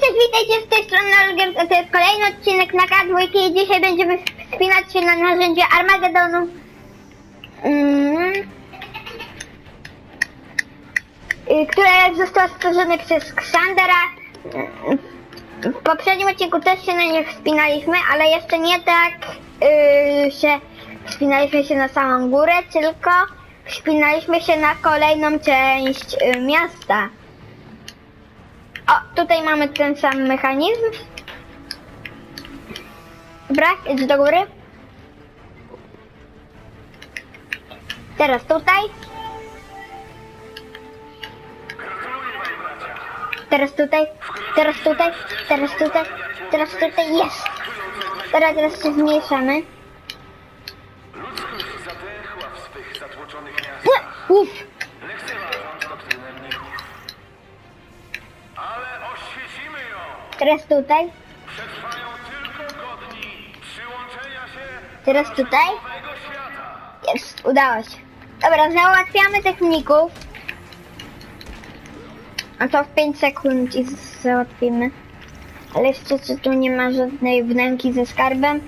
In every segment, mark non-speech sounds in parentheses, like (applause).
Witajcie z tej strony Algier, to jest kolejny odcinek na K2 i dzisiaj będziemy wspinać się na narzędzie Armagedonu. Mm. Y, które zostało stworzone przez Ksandera. Mm. W poprzednim odcinku też się na nie wspinaliśmy, ale jeszcze nie tak yy, się wspinaliśmy się na samą górę, tylko wspinaliśmy się na kolejną część y, miasta. Tutaj mamy ten sam mechanizm. Dobra, idź do góry. Teraz tutaj. Teraz tutaj, teraz tutaj, teraz tutaj, teraz tutaj, jest! Teraz, teraz się zmniejszamy. Uff, teraz tutaj, teraz tutaj. Jest, udało się. Dobra, załatwiamy techników. A to w 5 sekund i załatwimy. Ale jeszcze czy tu nie ma żadnej wnęki ze skarbem?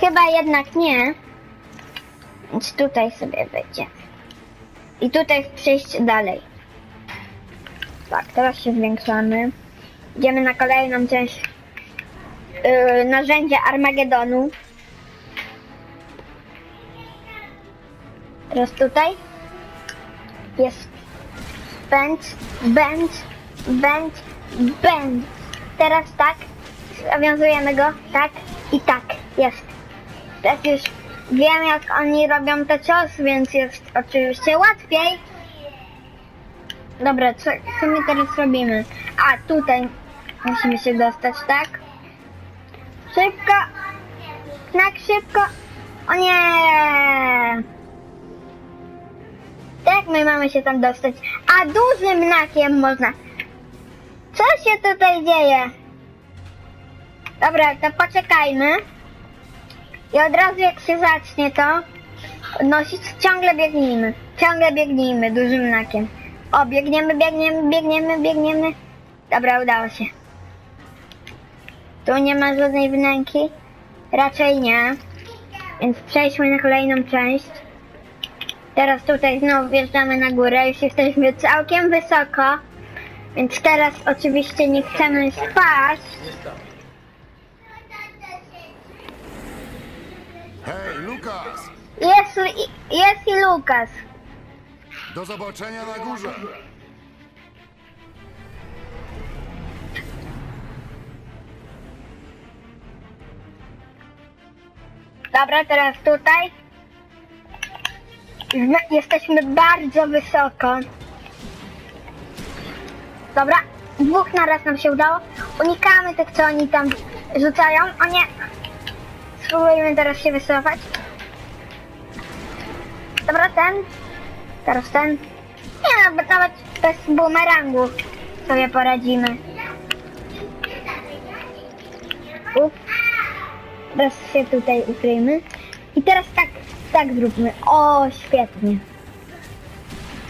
Chyba jednak nie. Więc tutaj sobie będzie. I tutaj przejść dalej. Tak, teraz się zwiększamy. Idziemy na kolejną część yy, narzędzia Armagedonu. Teraz tutaj jest bend, bend, bend, bend. Teraz tak, zawiązujemy go, tak i tak, jest. Teraz już wiem jak oni robią te cios, więc jest oczywiście łatwiej. Dobra, co, co my teraz robimy? A, tutaj musimy się dostać, tak? Szybko! Tak, szybko! O nie! Jak my mamy się tam dostać? A dużym znakiem można. Co się tutaj dzieje? Dobra, to poczekajmy. I od razu jak się zacznie to nosić, ciągle biegnijmy. Ciągle biegnijmy dużym znakiem. O, biegniemy, biegniemy, biegniemy, biegniemy. Dobra, udało się. Tu nie ma żadnej wnęki. Raczej nie. Więc przejdźmy na kolejną część. Teraz tutaj znowu wjeżdżamy na górę, już jesteśmy całkiem wysoko, więc teraz oczywiście nie chcemy spaść. Hej, Lukas! Jest, jest i Lukas. Do zobaczenia na górze! Dobra, teraz tutaj. Zna- Jesteśmy bardzo wysoko. Dobra, dwóch naraz nam się udało. Unikamy tych, co oni tam rzucają. O nie! Spróbujmy teraz się wycofać. Dobra, ten. Teraz ten. Nie no, bo nawet bez bumerangu sobie poradzimy. Up. Teraz się tutaj ukryjmy. I teraz tak, tak zróbmy. O, świetnie.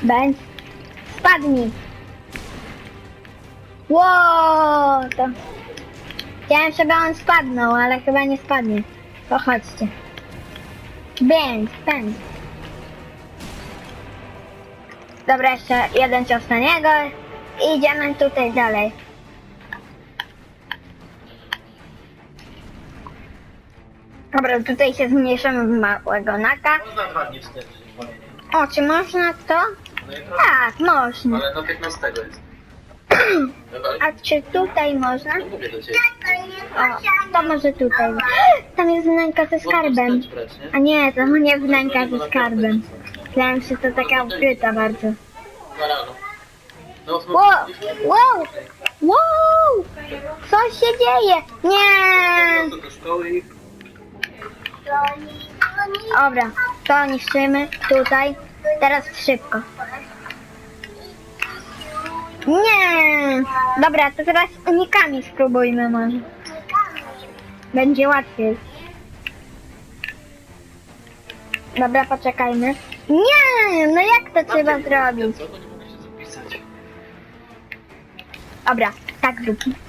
Będź. Spadnij. Wow, to... Chciałem, żeby on spadnął, ale chyba nie spadnie. To chodźcie. Będź, będź. Dobra, jeszcze jeden cios na niego. Idziemy tutaj dalej. Dobra, tutaj się zmniejszymy w małego naka. Można dwa dni wstecz. O, czy można to? No i. Tak, można. Ale do 15 jest. (clears throat) A czy tutaj można? no mówię do ciebie. O, to może tutaj. (gasps) Tam jest wnęka ze skarbem. Wstecz brać, nie? A nie, to nie wnęka ze skarbem. Myślałem, że to taka ukryta bardzo. Na rano. No, no, Wow, wow, wow! Co się dzieje? Nie! do szkoły i Dobra, to niszczymy tutaj. Teraz szybko. Nie! Dobra, to teraz unikami spróbujmy może. Będzie łatwiej. Dobra, poczekajmy. Nie! No jak to trzeba zrobić? Dobra, tak zróbmy.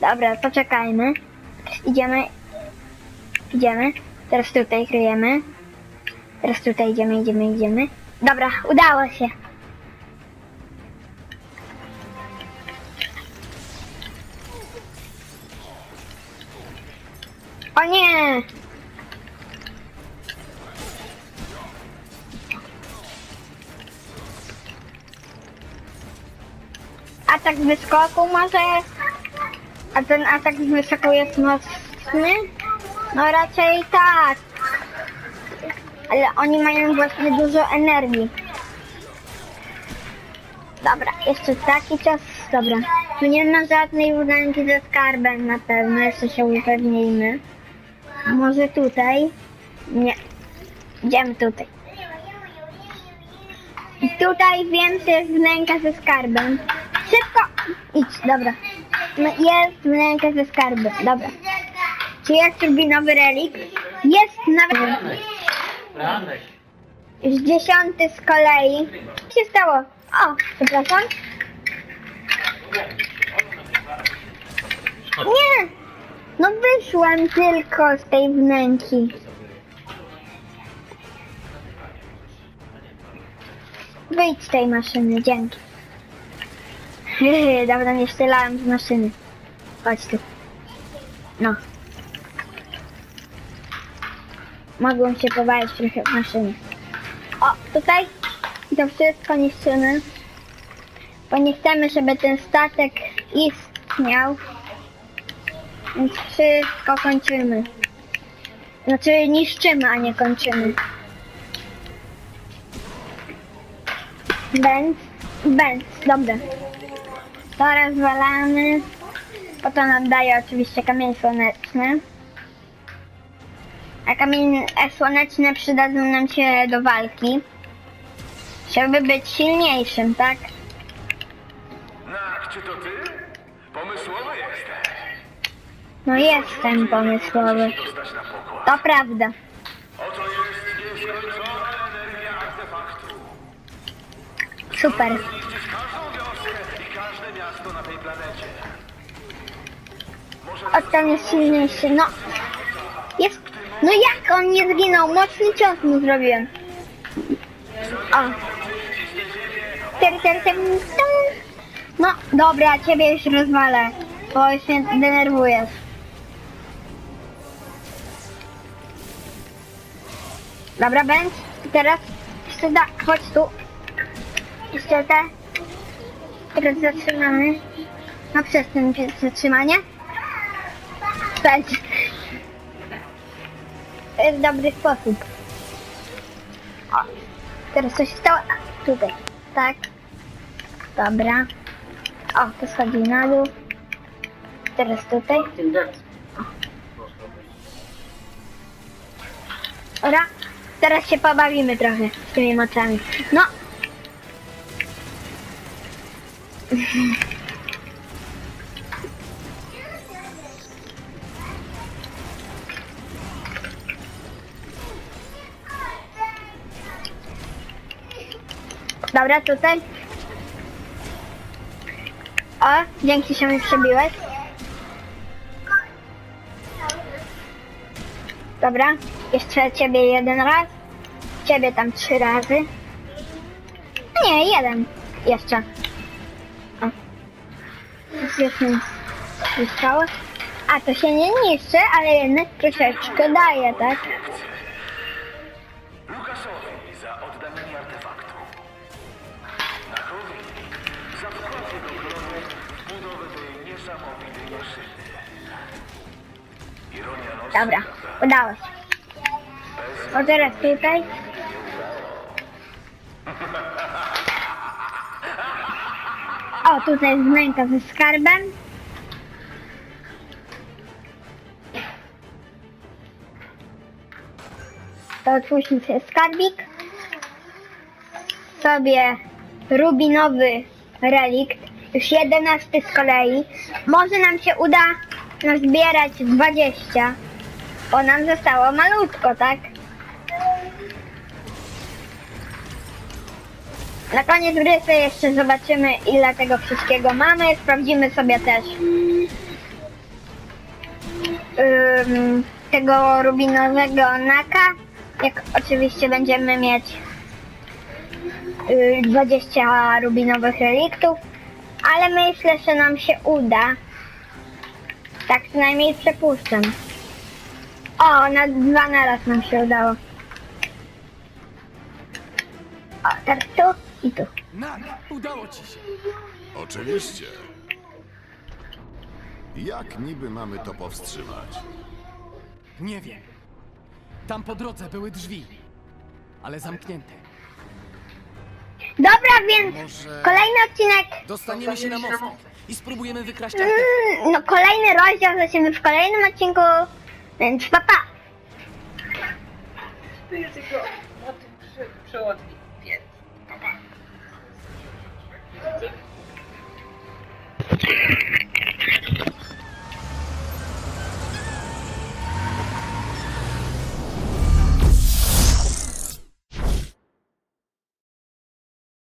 Dobra, poczekajmy. Idziemy. Idziemy. Teraz tutaj kryjemy. Teraz tutaj idziemy, idziemy, idziemy. Dobra, udało się. O nie! Atak z wyskoku może? A ten atak z wysoku jest mocny? No raczej tak. Ale oni mają właśnie dużo energii. Dobra, jeszcze taki czas. Dobra. Tu nie ma żadnej wnęki ze skarbem na pewno, jeszcze się upewnijmy. Może tutaj? Nie. Idziemy tutaj. I tutaj wiem, że jest wnęka ze skarbem. Szybko! Idź, dobra. No jest wnęka ze skarbem, dobra. Czy jest rubinowy relik? Jest nawet. Już dziesiąty z kolei. Co się stało? O, przepraszam. Nie! No wyszłam tylko z tej wnęki. Wyjdź z tej maszyny, dzięki. Hehe, Dawno nie strzelałem z maszyny. Chodź tu. No. Mogłem się pobawić trochę w maszynie. O, tutaj to wszystko niszczymy. Bo nie chcemy, żeby ten statek istniał. Więc wszystko kończymy. Znaczy niszczymy, a nie kończymy. Bęc, bęc, dobra. To rozwalamy. Potem nam daje oczywiście kamień słoneczny. A kamienie słoneczne przydadzą nam się do walki. Żeby być silniejszym, tak? Nak, czy to ty? Pomysłowy jesteś. No jestem pomysłowy. To prawda. Oto jest nieskończona energia artefaktu. Super. O, ten jest silniejszy. No. Jest. No jak on nie zginął? Mocny cios mu zrobiłem. O. Ter, ter, ter, tum. No, dobra, ciebie już rozwalę. Bo się denerwujesz. Dobra, będź. Teraz jeszcze da. Chodź tu. Jeszcze te. Teraz zatrzymamy. No przez ten zatrzymanie. Spędź. To jest dobry sposób. O, teraz coś stało. A, Tutaj. Tak. Dobra. O, to schodzi na dół. Teraz tutaj. Ora. Teraz się pobawimy trochę z tymi mocami. No. (laughs) Dobra, tutaj. O, dzięki, że mi przebiłeś. Dobra, jeszcze ciebie jeden raz. Ciebie tam trzy razy. Nie, jeden. Jeszcze. O. Mi zostało. A to się nie niszczy, ale jednak troszeczkę daje, tak? Dobra, udało się. O teraz tutaj. O, tutaj jest ze skarbem. To otwórzmy sobie skarbik. Sobie rubinowy relikt. Już jedenasty z kolei. Może nam się uda nazbierać 20. Bo nam zostało malutko, tak? Na koniec gry jeszcze zobaczymy ile tego wszystkiego mamy. Sprawdzimy sobie też ym, tego rubinowego naka, jak oczywiście będziemy mieć y, 20 rubinowych reliktów, ale myślę, że nam się uda. Tak przynajmniej przypuszczam. O, na dwa naraz nam się udało. O, teraz tu i tu. Nak, udało ci się. Oczywiście. Jak niby mamy to powstrzymać? Nie wiem. Tam po drodze były drzwi, ale zamknięte. Dobra, więc Może kolejny odcinek dostaniemy się na most i spróbujemy wykraść artefakt. Mm, no kolejny rozdział zobaczymy w kolejnym odcinku, więc papa! Spyję tylko na tym przy, przyłodni, więc papa.